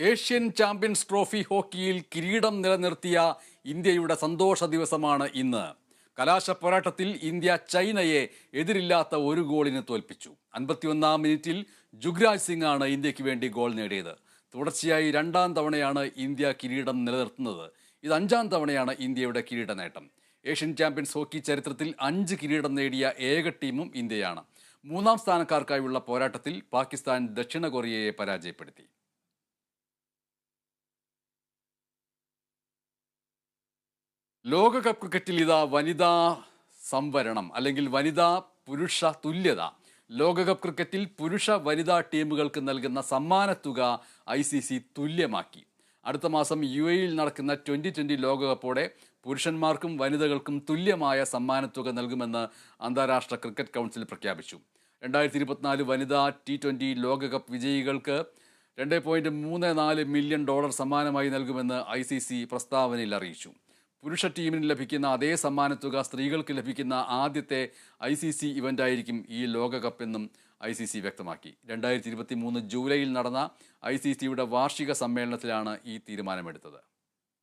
Asian champions trophy ഹോക്കിയിൽ കിരീടം നിലനിർത്തിയ ഇന്ത്യയുടെ സന്തോഷ ദിവസമാണ് ഇന്ന്. കലാശ പോരാട്ടത്തിൽ ഇന്ത്യ ചൈനയെ എതിരില്ലാത്ത ഒരു ഗോളിന് തോൽപ്പിച്ചു. അൻപത്തിയൊന്നാം മിനിറ്റിൽ ജുഗ്രാജ് സിംഗ് ആണ് ഇന്ത്യയ്ക്ക് വേണ്ടി ഗോൾ നേടിയത്. തുടർച്ചയായി രണ്ടാം തവണയാണ് ഇന്ത്യ കിരീടം നിലനിർത്തുന്നത്. ഇത് അഞ്ചാം തവണയാണ് ഇന്ത്യയുടെ കിരീട നേട്ടം. ഏഷ്യൻ ചാമ്പ്യൻസ് ഹോക്കി ചരിത്രത്തിൽ അഞ്ച് കിരീടം നേടിയ ഏക ടീമും ഇന്ത്യയാണ്. മൂന്നാം സ്ഥാനക്കാർക്കായുള്ള പോരാട്ടത്തിൽ പാകിസ്ഥാൻ ദക്ഷിണ കൊറിയയെ പരാജയപ്പെടുത്തി. ലോകകപ്പ് ക്രിക്കറ്റിൽ ഇതാ വനിതാ സംവരണം അല്ലെങ്കിൽ വനിതാ പുരുഷ തുല്യത. ലോകകപ്പ് ക്രിക്കറ്റിൽ പുരുഷ വനിതാ ടീമുകൾക്ക് നൽകുന്ന സമ്മാനത്തുക ഐ സി സി തുല്യമാക്കി. അടുത്ത മാസം യു എയിൽ നടക്കുന്ന ട്വന്റി ട്വന്റി ലോകകപ്പോടെ പുരുഷന്മാർക്കും വനിതകൾക്കും തുല്യമായ സമ്മാനത്തുക നൽകുമെന്ന് അന്താരാഷ്ട്ര ക്രിക്കറ്റ് കൗൺസിൽ പ്രഖ്യാപിച്ചു. രണ്ടായിരത്തി ഇരുപത്തിനാല് വനിതാ ടി ട്വന്റി ലോകകപ്പ് വിജയികൾക്ക് രണ്ട് പോയിന്റ് മൂന്ന് നാല് മില്യൺ ഡോളർ സമ്മാനമായി നൽകുമെന്ന് ഐ സി സി പ്രസ്താവനയിൽ അറിയിച്ചു. പുരുഷ ടീമിന് ലഭിക്കുന്ന അതേ സമ്മാനത്തുക സ്ത്രീകൾക്ക് ലഭിക്കുന്ന ആദ്യത്തെ ഐ സി സി ഇവന്റായിരിക്കും ഈ ലോകകപ്പെന്നും ഐ സി സി വ്യക്തമാക്കി. രണ്ടായിരത്തി ഇരുപത്തി മൂന്ന് ജൂലൈയിൽ നടന്ന ഐ സി സിയുടെ വാർഷിക സമ്മേളനത്തിലാണ് ഈ തീരുമാനമെടുത്തത്.